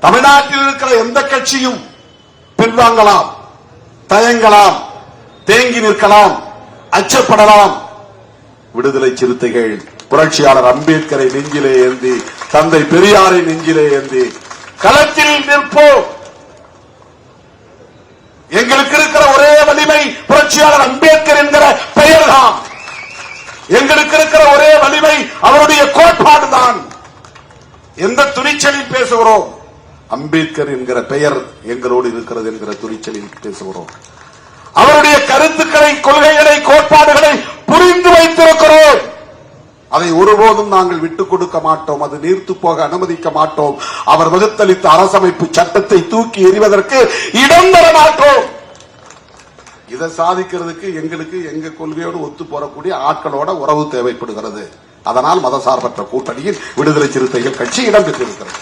தமிழ்நாட்டில் இருக்கிற எந்த கட்சியும் பின்வாங்கலாம் தயங்கலாம் தேங்கி நிற்கலாம் அச்சப்படலாம். விடுதலை சிறுத்தைகள் புரட்சியாளர் அம்பேத்கரை நெஞ்சிலே ஏந்தி தந்தை பெரியாரை நெஞ்சிலே ஏந்தி களத்தில் நிற்போம். எங்களுக்கு இருக்கிற ஒரே வலிமை புரட்சியாளர் அம்பேத்கர் என்கிற பெயர்தான். எங்களுக்கு இருக்கிற ஒரே வலிமை அவருடைய கோட்பாடுதான். எந்த துணிச்சலில் பேசுகிறோம்? அம்பேத்கர் என்கிற பெயர் எங்களோடு இருக்கிறது என்கிற துணிச்சலில் பேசுகிறோம். அவருடைய கருத்துக்களை கொள்கைகளை கோட்பாடுகளை புரிந்து வைத்திருக்கிறோம். அதை ஒருபோதும் நாங்கள் விட்டுக் கொடுக்க மாட்டோம் அது நீர்த்து போக அனுமதிக்க மாட்டோம். அவர் வகுத்தளித்த அரசமைப்பு சட்டத்தை தூக்கி எறிவதற்கு இடம் தர மாட்டோம். இதை சாதிக்கிறதுக்கு எங்களுக்கு எங்க கொள்கையோடு ஒத்து போறக்கூடிய ஆட்களோட உறவு தேவைப்படுகிறது. அதனால் மதசார்பற்ற கூட்டணியில் விடுதலை சிறுத்தைகள் கட்சி இடம் பெற்றிருக்கிறது.